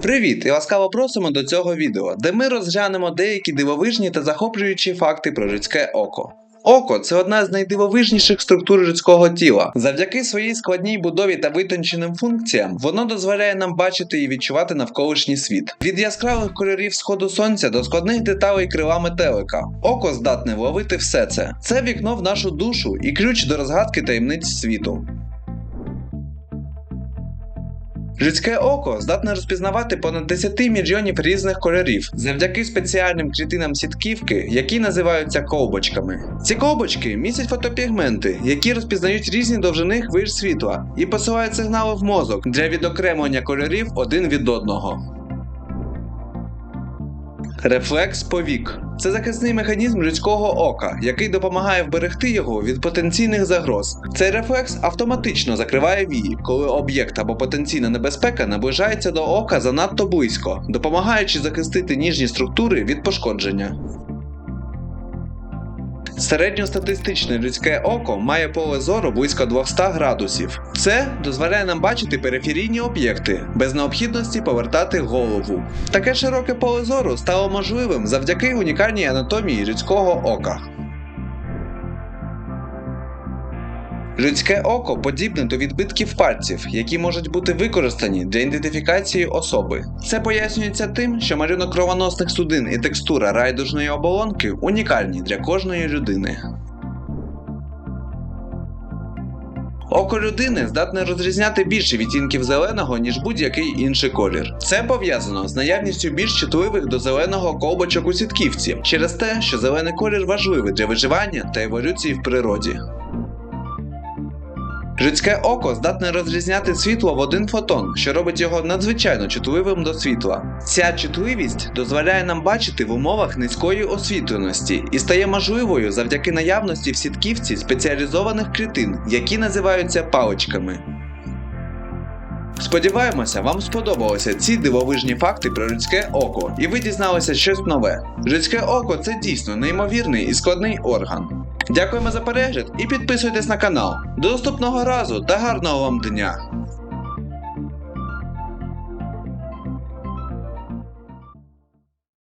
Привіт і ласкаво просимо до цього відео, де ми розглянемо деякі дивовижні та захоплюючі факти про людське око. Око це одна з найдивовижніших структур людського тіла. Завдяки своїй складній будові та витонченим функціям воно дозволяє нам бачити і відчувати навколишній світ. Від яскравих кольорів сходу сонця до складних деталей крила метелика. Око здатне вловити все це. Це вікно в нашу душу і ключ до розгадки таємниць світу. Людське око здатне розпізнавати понад 10 мільйонів різних кольорів завдяки спеціальним клітинам сітківки, які називаються ковбочками. Ці ковбочки містять фотопігменти, які розпізнають різні довжини хвиль світла і посилають сигнали в мозок для відокремлення кольорів один від одного. Рефлекс повік це захисний механізм людського ока, який допомагає вберегти його від потенційних загроз. Цей рефлекс автоматично закриває вії, коли об'єкт або потенційна небезпека наближається до ока занадто близько, допомагаючи захистити ніжні структури від пошкодження. Середньостатистичне людське око має поле зору близько 200 градусів. Це дозволяє нам бачити периферійні об'єкти без необхідності повертати голову. Таке широке поле зору стало можливим завдяки унікальній анатомії людського ока. Людське око подібне до відбитків пальців, які можуть бути використані для ідентифікації особи. Це пояснюється тим, що малюнок кровоносних судин і текстура райдужної оболонки унікальні для кожної людини. Око людини здатне розрізняти більше відтінків зеленого, ніж будь-який інший колір. Це пов'язано з наявністю більш чутливих до зеленого колбочок у сітківці, через те, що зелений колір важливий для виживання та еволюції в природі. Людське око здатне розрізняти світло в один фотон, що робить його надзвичайно чутливим до світла. Ця чутливість дозволяє нам бачити в умовах низької освітленості і стає можливою завдяки наявності в сітківці спеціалізованих клітин, які називаються паличками. Сподіваємося, вам сподобалися ці дивовижні факти про людське око, і ви дізналися щось нове. Людське око це дійсно неймовірний і складний орган. Дякуємо за перегляд і підписуйтесь на канал. До наступного разу та гарного вам дня!